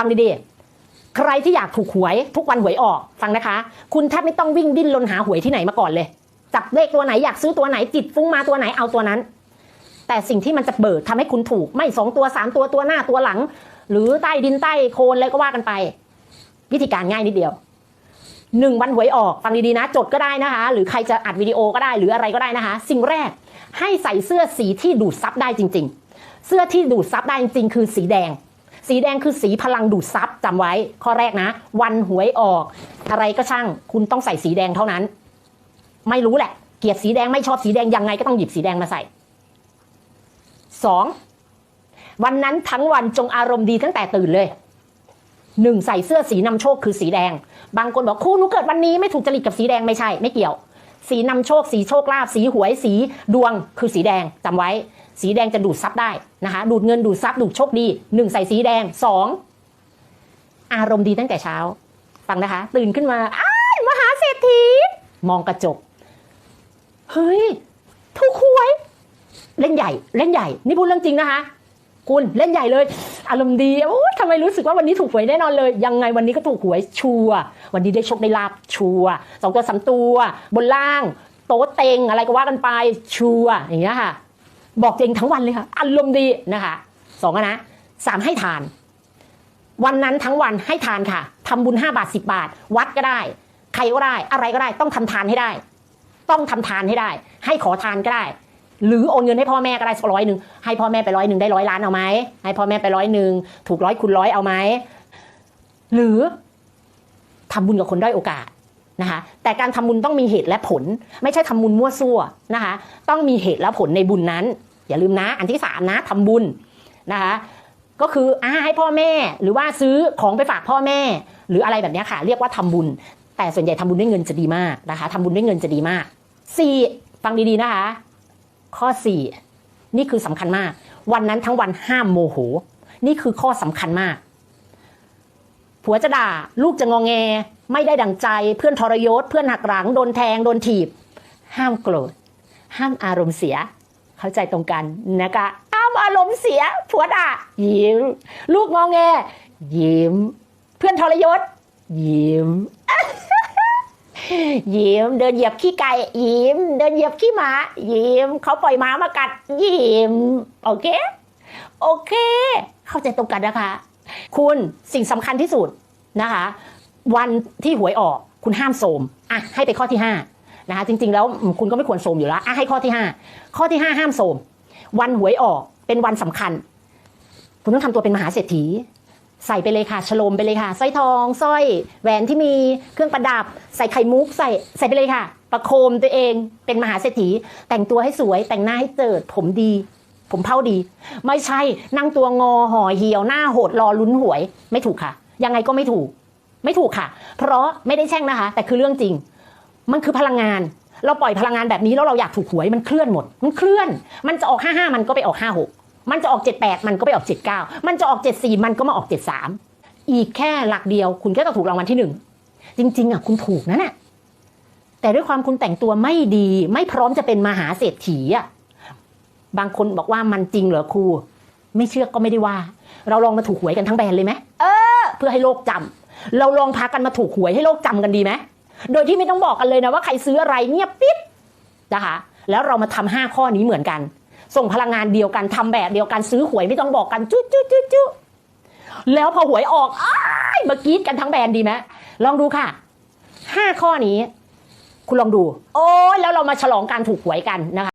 ฟังดีๆ ใครที่อยากถูกหวยทุกวันหวยออกฟังนะคะ คุณแทบไม่ต้องวิ่งดิ้นรนหาหวยที่ไหนมาก่อนเลย จับเลขตัวไหนอยากซื้อตัวไหนจิตฟุ้งมาตัวไหนเอาตัวนั้น แต่สิ่งที่มันจะเบิดทำให้คุณถูกไม่สองตัวสามตัวตัวหน้าตัวหลัง หรือใต้ดินใต้โคลนอะไรก็ว่ากันไป วิธีการง่ายนิดเดียวหนึ่งวันหวยออกฟังดีๆนะ จดก็ได้นะคะ หรือใครจะอัดวิดีโอก็ได้หรืออะไรก็ได้นะคะ สิ่งแรกให้ใส่เสื้อสีที่ดูดซับได้จริง ๆ เสื้อที่ดูดซับได้จริงๆ คือสีแดง สีแดงคือสีพลังดูดซับจำไว้ ข้อแรกนะ วันหวยออก อะไรก็ช่าง คุณต้องใส่สีแดงเท่านั้น ไม่รู้แหละ เกลียดสีแดงไม่ชอบสีแดงยังไงก็ต้องหยิบสีแดงมาใส่สองวันนั้นทั้งวันจงอารมณ์ดีตั้งแต่ตื่นเลยหนึ่งใส่เสื้อสีนำโชคคือสีแดง บางคนบอกครูหนูเกิดวันนี้ไม่ถูกจริตกับสีแดงไม่ใช่ ไม่เกี่ยว สีนำโชค สีโชคลาภสีหวยสีดวงคือสีแดงจำไว้ สีแดงจะดูดซับได้นะคะ ดูดเงินดูดซับดูดโชคดีหนึ่งใส่สีแดงสองอารมณ์ดีตั้งแต่เช้า ฟังนะคะ ตื่นขึ้นมาอ้ายมหาเศรษฐี มองกระจก เฮ้ยถูกหวย เล่นใหญ่ เล่นใหญ่ นี่พูดเรื่องจริงนะคะ คุณเล่นใหญ่เลย อารมณ์ดีโอ้ยทำไมรู้สึกว่าวันนี้ถูกหวยแน่นอนเลย ยังไงวันนี้ก็ถูกหวยชัววันนี้ได้โชคได้ลาบชัวสองตัวสามตัว บนล่าง โต๊ะเต็งอะไรก็ว่ากันไปชัวอย่างเงี้ยค่ะ บอกเจงทั้งวันเลยค่ะอารมณ์ดีนะคะสองนะสามให้ทาน วันนั้นทั้งวันให้ทานค่ะทำบุญ5บาท10บบาท วัดก็ได้ ใครก็ได้ อะไรก็ได้ ต้องทำทานให้ได้ ต้องทำทานให้ได้ ให้ขอทานก็ได้ หรือโอนเงินให้พ่อแม่ก็ได้สักร้อยหนึ่งให้พ่อแม่ไปร้อยหนึ่งได้ร้อยล้านเอาไหมให้พ่อแม่ไปร้อยหนึ่งถูกร้อยคูณร้อยเอาไหมหรือทำบุญกับคนด้อยโอกาสนะคะแต่การทำบุญต้องมีเหตุและผล ไม่ใช่ทำบุญมั่วซั่วนะคะ ต้องมีเหตุและผลในบุญนั้น อย่าลืมนะ อันที่สามนะทำบุญนะคะก็คืออาให้พ่อแม่หรือว่าซื้อของไปฝากพ่อแม่ หรืออะไรแบบนี้ค่ะ เรียกว่าทำบุญ แต่ส่วนใหญ่ทำบุญด้วยเงินจะดีมากนะคะทำบุญด้วยเงินจะดีมากสี่ฟังดีๆนะคะ ข้อสี่นี่คือสำคัญมาก วันนั้นทั้งวันห้ามโมโห นี่คือข้อสำคัญมาก ผัวจะด่า ลูกจะงองแง ไม่ได้ดังใจ เพื่อนทรยศ เพื่อนหักหลัง โดนแทง โดนถีบ ห้ามโกรธ ห้ามอารมณ์เสีย เข้าใจตรงกันนะคะห้ามอารมณ์เสียผัวด่ายิ้ม ลูกงองแง ยิ้ม เพื่อนทรยศ ยิ้ม ยิ้มเดินเหยียบขี้ไก่ยิ้ม เดินเหยียบขี้หมายิ้ม เขาปล่อยหมามากัด ยิ้ม โอเค โอเค เข้าใจตรงกันนะคะ คุณสิ่งสำคัญที่สุดนะคะ วันที่หวยออก คุณห้ามโสมอะให้ไปข้อที่ห้า นะคะจริงๆแล้วคุณก็ไม่ควรโสมอยู่แล้วอะให้ข้อที่ห้าข้อที่ห้าห้ามโสม วันหวยออกเป็นวันสำคัญ คุณต้องทำตัวเป็นมหาเศรษฐี ใส่ไปเลยค่ะฉลมไปเลยค่ะสร้อยทองสร้อยแหวนที่มีเครื่องประดับ ใส่ไข่มุกใส่ใส่ไปเลยค่ะ ประโคมตัวเองเป็นมหาเศรษฐี แต่งตัวให้สวยแต่งหน้าให้เจิดผมดี ผมเผ้าดี ไม่ใช่นั่งตัวงอห่อเหี่ยวหน้าโหดรอลุ้นหวยไม่ถูกค่ะ ยังไงก็ไม่ถูกไม่ถูกค่ะ เพราะไม่ได้แช่งนะคะ แต่คือเรื่องจริง มันคือพลังงาน เราปล่อยพลังงานแบบนี้แล้วเราอยากถูกหวยมันเคลื่อนหมด มันเคลื่อน มันจะออก55มันก็ไปออก56มันจะออก78มันก็ไปออก79มันจะออก74มันก็มาออก73อีกแค่หลักเดียว คุณก็จะถูกรางวัลที่หนึ่งจริง ๆอะคุณถูกนะน่ะแต่ด้วยความคุณแต่งตัวไม่ดี ไม่พร้อมจะเป็นมหาเศรษฐีอะบางคนบอกว่ามันจริงเหรอครู ไม่เชื่อก็ไม่ได้ว่า เราลองมาถูกหวยกันทั้งแบรนด์เลยไหมเออ เพื่อให้โลกจำเราลองพากันมาถูกหวยให้โลกจำกันดีไหม โดยที่ไม่ต้องบอกกันเลยนะว่าใครซื้ออะไรเงียบปิ๊บนะคะ แล้วเรามาทำห้าข้อนี้เหมือนกัน ส่งพลังงานเดียวกันทำแบบเดียวกันซื้อหวยไม่ต้องบอกกันจุ๊จุ๊จุ๊จุ๊แล้วพอหวยออกอ้ายมากรีดกันทั้งแบรนด์ดีไหมลองดูค่ะห้าข้อนี้ คุณลองดู โอ้ยแล้วเรามาฉลองการถูกหวยกันนะคะ